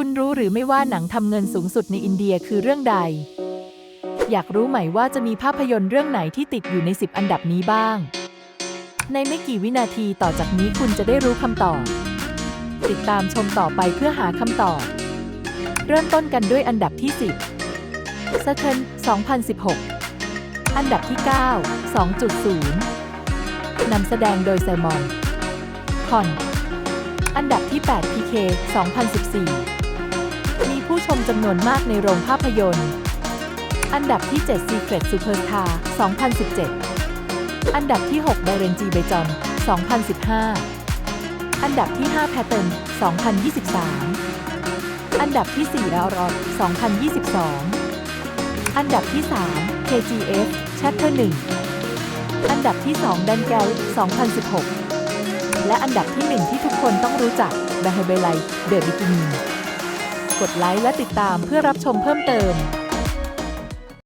คุณรู้หรือไม่ว่าหนังทำเงินสูงสุดในอินเดียคือเรื่องใด อยากรู้ไหมว่าจะมีภาพยนตร์เรื่องไหนที่ติดอยู่ใน 10 อันดับนี้บ้าง ในไม่กี่วินาทีต่อจากนี้คุณจะได้รู้คำตอบ ติดตามชมต่อไปเพื่อหาคำตอบ เริ่มต้นกันด้วยอันดับที่ 10 s e c o n d 2016 อันดับที่ 9 2.0 นำแสดงโดยแซมอนคอนอันดับที่ 8 PK 2014 จำนวนมากในโรงภาพยนตร์ อันดับที่ 7 Secret Superstar 2017 อันดับที่6 d a r e n G i b e j o n 2015 อันดับที่ 5 Pattern 2023 อันดับที่ 4 a r o d 2022 อันดับที่ 3 KGF Chapter 1 อันดับที่ 2 Dan g a l 2016 และอันดับที่ 1 ที่ทุกคนต้องรู้จัก b a h a b e l a i The Beginning กดไลค์และติดตามเพื่อรับชมเพิ่มเติม